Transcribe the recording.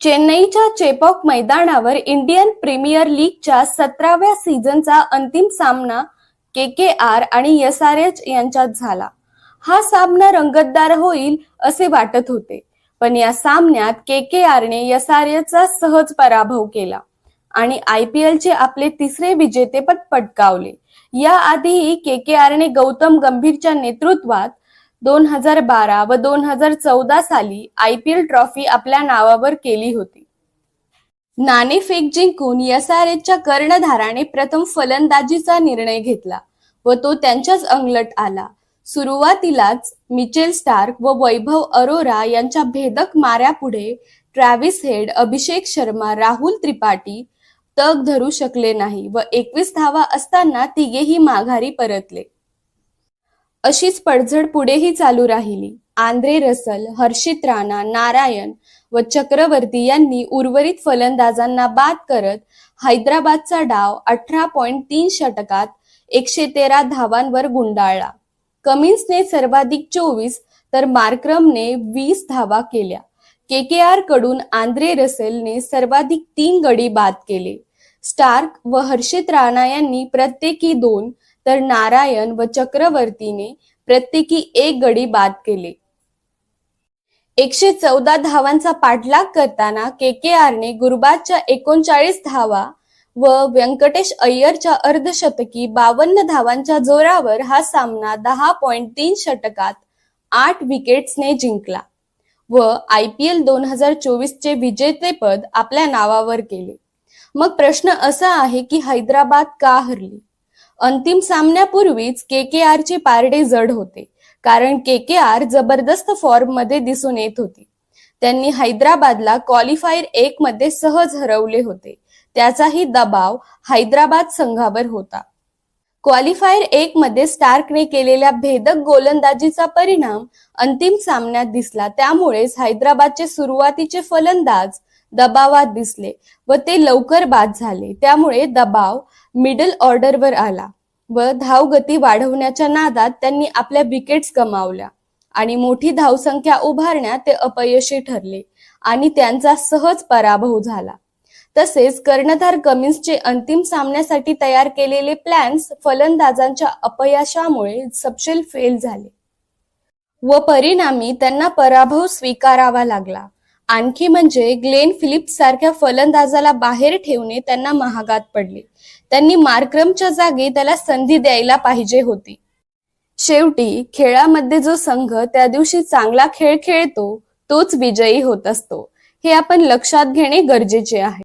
चेन्नईच्या चेपॉक मैदानावर Indian premier लीगच्या सतराव्या सीझनचा अंतिम सामना के के आर आणि एस आर एच यांच्यात झाला. हा सामना रंगतदार होईल असे वाटत होते पण या सामन्यात के के आरने एस आर एचचा सहज पराभव केला आणि आय पी एलचे आपले तिसरे विजेतेपद पटकावले. याआधीही के के आरने गौतम गंभीरच्या नेतृत्वात दोन हजार बारा व दोन हजार चौदा साली आय पी एल ट्रॉफी आपल्या नावावर केली होती. नाणेफेक जिंकून एस आर एचच्या कर्णधाराने प्रथम फलंदाजीचा निर्णय घेतला व तो त्यांच्याच अंगलट आला. सुरुवातीलाच मिचेल स्टार्क व वैभव अरोरा यांच्या भेदक माऱ्यापुढे ट्रॅव्हिस हेड अभिषेक शर्मा राहुल त्रिपाठी तग धरू शकले नाही व एकवीस धावा असताना तिघेही माघारी परतले. अशीच पडझड पुढेही चालू राहिली. आंद्रे रसल हर्षित राणा नारायण व चक्रवर्ती यांनी उर्वरित फलंदाजांना बाद करत हैदराबादचा डाव अठरा पॉइंट तीन षटकात एकशे तेरा धावांवर गुंडाळला. कमिन्सने सर्वाधिक चोवीस तर मार्क्रमने वीस धावा केल्या. के के आरकडून आंद्रे रसेलने सर्वाधिक तीन गडी बाद केले. स्टार्क व हर्षित राणा यांनी प्रत्येकी दोन तर नारायण व चक्रवर्तीने प्रत्येकी एक गडी बाद केले. एकशे चौदा धावांचा पाठलाग करताना के के आरने गुरुबाजच्या एकोणचाळीस धावा व व्यंकटेश अय्यरच्या अर्धशतकी बावन्न धावांच्या जोरावर हा सामना दहा पॉइंट तीन षटकात आठ विकेट्सने जिंकला व आय पी एल दोन हजार चोवीसचे विजेतेपद आपल्या नावावर केले. मग प्रश्न असा आहे की हैदराबाद का हरली? अंतिम सामन्यापूर्वीच के के आरचे पारडे जड होते कारण के के आर जबरदस्त फॉर्ममध्ये दिसून येत होती. त्यांनी हैदराबादला क्वालिफायर एक मध्ये सहज हरवले होते. त्याचाही दबाव हैदराबाद संघावर होता. क्वालिफायर एक मध्ये स्टार्कने केलेल्या भेदक गोलंदाजीचा परिणाम अंतिम सामन्यात दिसला. त्यामुळेच हैदराबादचे सुरुवातीचे फलंदाज दबावात दिसले व ते लवकर बाद झाले. त्यामुळे दबाव मिडल ऑर्डरवर आला व धावगती वाढवण्याच्या नादात त्यांनी आपल्या विकेट्स गमावल्या आणि मोठी धावसंख्या उभारण्यात ते अपयशी ठरले आणि त्यांचा सहज पराभव झाला. तसेच कर्णधार कमिन्सचे अंतिम सामन्यासाठी तयार केलेले प्लॅन्स फलंदाजांच्या अपयशामुळे सपशेल फेल झाले व परिणामी त्यांना पराभव स्वीकारावा लागला. आणखी म्हणजे ग्लेन फिलिप्स सारख्या फलंदाजाला बाहेर ठेवणे त्यांना महागात पडले. त्यांनी मार्क्रमच्या जागी त्याला संधी द्यायला पाहिजे होती. शेवटी खेळामध्ये जो संघ त्या दिवशी चांगला खेळ खेळतो तोच विजयी होत असतो. हे आपण लक्षात घेणे गरजेचे आहे.